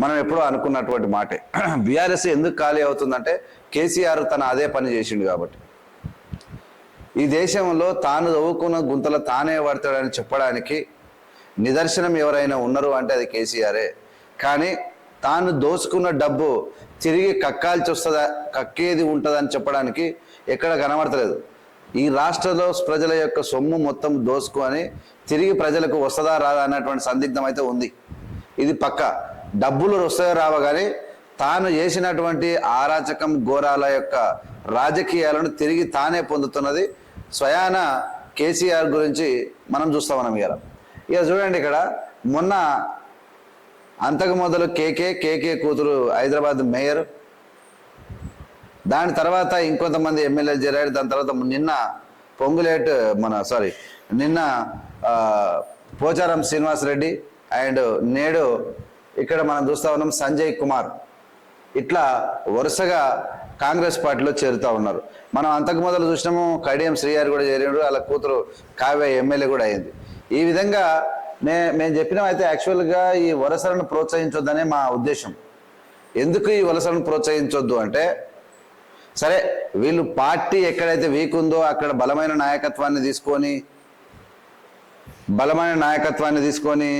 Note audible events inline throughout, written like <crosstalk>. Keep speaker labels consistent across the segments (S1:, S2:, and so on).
S1: మనం ఎప్పుడూ అనుకున్నటువంటి మాటే. <clears throat> బీఆర్ఎస్ ఎందుకు ఖాళీ అవుతుందంటే కేసీఆర్ తన అదే పని చేసిండు కాబట్టి. ఈ దేశంలో తాను చదువుకున్న గుంతలో తానే పడతాడని చెప్పడానికి నిదర్శనం ఎవరైనా ఉన్నారు అంటే అది కేసీఆరే. కానీ తాను దోసుకున్న డబ్బు తిరిగి కక్కాల్సి వస్తుందా కక్కేది ఉంటుందని చెప్పడానికి ఎక్కడ కనబడతలేదు. ఈ రాష్ట్రంలో ప్రజల యొక్క సొమ్ము మొత్తం దోసుకొని తిరిగి ప్రజలకు వస్తుందా రాదా అన్నటువంటి సందిగ్ధం అయితే ఉంది. ఇది పక్క. డబ్బులు వస్తాయో రావగానే కానీ తాను చేసినటువంటి ఆరాచకం ఘోరాల యొక్క రాజకీయాలను తిరిగి తానే పొందుతున్నది. స్వయాన కేసీఆర్ గురించి మనం చూస్తాం మనం ఇవాళ ఇక చూడండి ఇక్కడ మొన్న అంతకు మొదలు కేకే కేకే కూతురు హైదరాబాద్ మేయర్. దాని తర్వాత ఇంకొంతమంది ఎమ్మెల్యేలు చేరారు. దాని తర్వాత నిన్న పొంగులేట్ మన సారీ నిన్న పోచారం శ్రీనివాస్ రెడ్డి అండ్ నేడు ఇక్కడ మనం చూస్తూ ఉన్నాం సంజయ్ కుమార్. ఇట్లా వరుసగా కాంగ్రెస్ పార్టీలో చేరుతా ఉన్నారు. మనం అంతకు మొదలు చూసినాము కడియం శ్రీయారు కూడా చేరాడు వాళ్ళ కూతురు కావ్య ఎమ్మెల్యే కూడా అయింది. ఈ విధంగా మే మేము చెప్పినామైతే అయితే యాక్చువల్గా ఈ వలసలను ప్రోత్సహించొద్దనే మా ఉద్దేశం. ఎందుకు ఈ వలసలను ప్రోత్సహించొద్దు అంటే సరే వీళ్ళు పార్టీ ఎక్కడైతే వీక్ ఉందో అక్కడ బలమైన నాయకత్వాన్ని తీసుకొని బలమైన నాయకత్వాన్ని తీసుకొని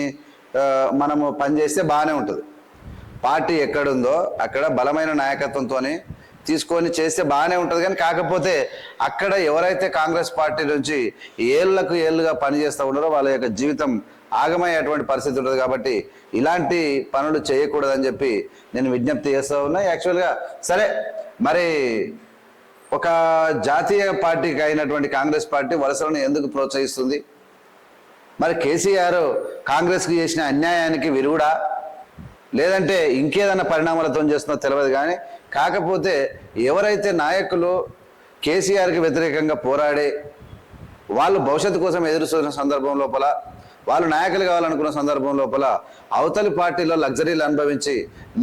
S1: మనము పనిచేస్తే బాగానే ఉంటుంది. పార్టీ ఎక్కడుందో అక్కడ బలమైన నాయకత్వంతో తీసుకొని చేస్తే బాగానే ఉంటుంది కానీ కాకపోతే అక్కడ ఎవరైతే కాంగ్రెస్ పార్టీ నుంచి ఏళ్ళకు ఏళ్ళుగా పనిచేస్తూ ఉన్నారో వాళ్ళ యొక్క జీవితం ఆగమయ్యేటువంటి పరిస్థితి ఉంటుంది కాబట్టి ఇలాంటి పనులు చేయకూడదని చెప్పి నేను విజ్ఞప్తి చేస్తూ ఉన్నా. యాక్చువల్గా సరే మరి ఒక జాతీయ పార్టీకి అయినటువంటి కాంగ్రెస్ పార్టీ వలసలను ఎందుకు ప్రోత్సహిస్తుంది? మరి కేసీఆర్ కాంగ్రెస్కి చేసిన అన్యాయానికి విరుగుడా? లేదంటే ఇంకేదన్నా పరిణామాలతో చేస్తుందో తెలియదు కానీ కాకపోతే ఎవరైతే నాయకులు కేసీఆర్కి వ్యతిరేకంగా పోరాడి వాళ్ళు భవిష్యత్తు కోసం ఎదురు చూసిన సందర్భం లోపల వాళ్ళు నాయకులు కావాలనుకున్న సందర్భం లోపల అవతలి పార్టీలో లగ్జరీలు అనుభవించి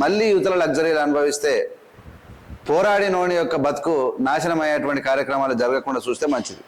S1: మళ్ళీ యువతల లగ్జరీలు అనుభవిస్తే పోరాడినోని యొక్క బతుకు నాశనమయ్యేటువంటి కార్యక్రమాలు జరగకుండా చూస్తే మంచిది.